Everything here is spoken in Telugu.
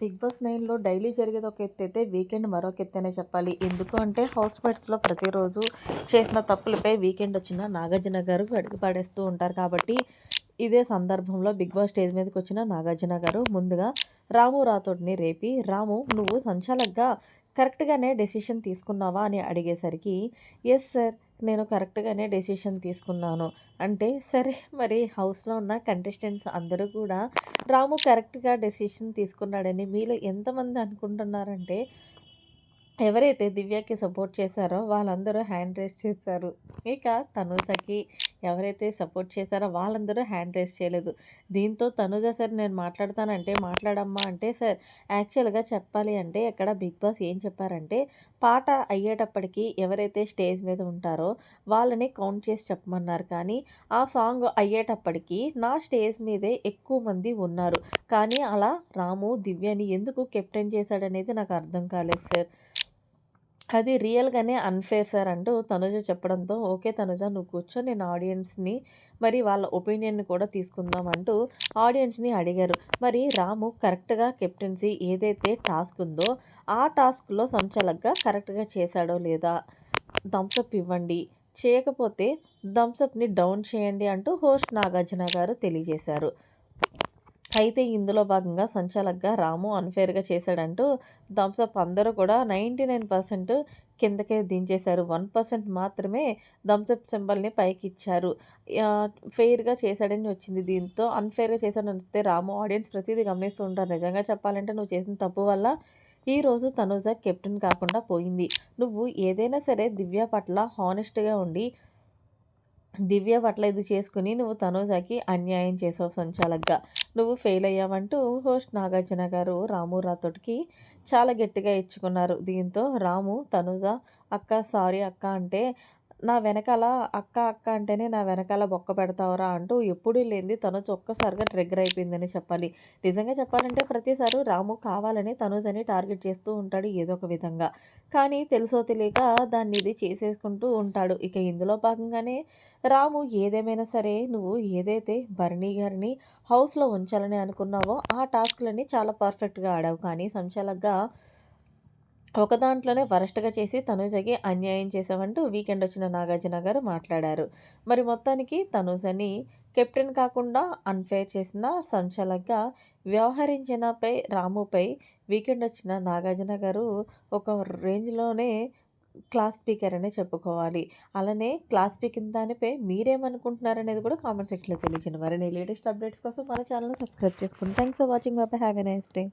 బిగ్ బాస్ నైన్లో డైలీ జరిగేది ఒక ఎత్తు అయితే వీకెండ్ మరొక ఎత్తు అనే చెప్పాలి. ఎందుకు అంటే హౌస్ మేట్స్లో ప్రతిరోజు చేసిన తప్పులపై వీకెండ్ వచ్చిన నాగార్జున గారు అడుగు పడేస్తూ ఉంటారు కాబట్టి ఇదే సందర్భంలో బిగ్ బాస్ స్టేజ్ మీదకి వచ్చిన నాగార్జున గారు ముందుగా రాము రాతోడిని రేపి రాము నువ్వు సంచాలకగా కరెక్ట్గానే డెసిషన్ తీసుకున్నావా? అని అడిగేసరికి ఎస్ సార్ నేను కరెక్ట్గానే డెసిషన్ తీసుకున్నాను. అంటే సరే మరి హౌస్లో ఉన్న కంటెస్టెంట్స్ అందరూ కూడా రాము కరెక్ట్గా డెసిషన్ తీసుకున్నాడని మీలో ఎంతమంది అనుకుంటున్నారంటే ఎవరైతే దివ్యకి సపోర్ట్ చేశారో వాళ్ళందరూ హ్యాండ్ రేస్ చేశారు. ఇక తనుసకి ఎవరైతే సపోర్ట్ చేశారో వాళ్ళందరూ హ్యాండ్ రేస్ చేయలేదు. దీంతో తనుజ సార్ నేను మాట్లాడతానంటే మాట్లాడమ్మా అంటే సార్ యాక్చువల్గా చెప్పాలి అంటే ఇక్కడ బిగ్ బాస్ ఏం చెప్పారంటే పాట అయ్యేటప్పటికి ఎవరైతే స్టేజ్ మీద ఉంటారో వాళ్ళని కౌంట్ చేసి చెప్పమన్నారు. కానీ ఆ సాంగ్ అయ్యేటప్పటికి నా స్టేజ్ మీదే ఎక్కువ మంది ఉన్నారు. కానీ అలా రాము దివ్యని ఎందుకు కెప్టెన్ చేశాడనేది నాకు అర్థం కాలేదు సార్. అది రియల్గానే అన్ఫేర్ సార్ అంటూ తనుజ చెప్పడంతో ఓకే తనుజ నువ్వు కూర్చో నేను ఆడియన్స్ని మరి వాళ్ళ ఒపీనియన్ని కూడా తీసుకుందాం అంటూ ఆడియన్స్ని అడిగారు. మరి రాము కరెక్ట్గా కెప్టెన్సీ ఏదైతే టాస్క్ ఉందో ఆ టాస్క్లో సంచలగ్గా కరెక్ట్గా చేశాడో లేదా థమ్సప్ ఇవ్వండి చేయకపోతే థమ్సప్ని డౌన్ చేయండి అంటూ హోస్ట్ నాగార్జున గారు తెలియజేశారు. అయితే ఇందులో భాగంగా సంచాలక్గా రాము అన్ఫేర్గా చేశాడంటూ థమ్సప్ అందరూ కూడా నైంటీ నైన్ పర్సెంట్ కిందకే దించేశారు. వన్ పర్సెంట్ మాత్రమే థమ్సప్ సింబల్ని పైకి ఇచ్చారు ఫెయిర్గా చేశాడని వచ్చింది దీంతో. అన్ఫేర్గా చేశాడని వస్తే రాము ఆడియన్స్ ప్రతిదీ గమనిస్తూ ఉంటారు. నిజంగా చెప్పాలంటే నువ్వు చేసిన తప్పు వల్ల ఈరోజు తనుజ కెప్టెన్ కాకుండా పోయింది. నువ్వు ఏదైనా సరే దివ్య పట్ల హానెస్ట్గా ఉండి దివ్య పట్ల ఇది చేసుకుని నువ్వు తనూజకి అన్యాయం చేసావు సంచాలక్గా. నువ్వు ఫెయిల్ అయ్యావంటూ హోస్ట్ నాగార్జున గారు రాము రాతోటికి చాలా గట్టిగా ఇచ్చుకున్నారు. దీంతో రాము తనుజ అక్క సారీ అక్క అంటే నా వెనకాల అక్క అక్క అంటేనే నా వెనకాల బొక్క పెడతావురా అంటూ ఎప్పుడూ లేనిది తనుజ్ ఒక్కసారిగా ట్రిగ్గర్ అయిపోయిందని చెప్పాలి. నిజంగా చెప్పాలంటే ప్రతిసారి రాము కావాలని తనుజని టార్గెట్ చేస్తూ ఉంటాడు ఏదో ఒక విధంగా. కానీ తెలుసో తెలియక దాన్ని ఇది చేసేసుకుంటూ ఉంటాడు. ఇక ఇందులో భాగంగానే రాము ఏదేమైనా సరే నువ్వు ఏదైతే భరణి గారిని హౌస్లో ఉంచాలని అనుకున్నావో ఆ టాస్క్లన్నీ చాలా పర్ఫెక్ట్గా ఆడావు. కానీ సంచలగ్గా ఒక దాంట్లోనే వరస్ట్గా చేసి తనుజకి అన్యాయం చేశామంటూ వీకెండ్ వచ్చిన నాగార్జున గారు మాట్లాడారు. మరి మొత్తానికి తనుజని కెప్టెన్ కాకుండా అన్ఫేర్ చేసిన సంచలకంగా వ్యవహరించినపై రాముపై వీకెండ్ వచ్చిన నాగార్జున గారు ఒక రేంజ్లోనే క్లాస్ స్పీకర్ అనే చెప్పుకోవాలి. అలానే క్లాస్ స్పీకింగ్ దానిపై మీరేమనుకుంటున్నారనేది కూడా కామెంట్ సెక్షన్లో తెలియజేయండి. మరి లేటెస్ట్ అప్డేట్స్ కోసం మన ఛానల్ సబ్స్క్రైబ్ చేసుకోండి థ్యాంక్స్ ఫర్ వాచింగ్. బాబా హ్యావ్ ఎ నైస్ డే.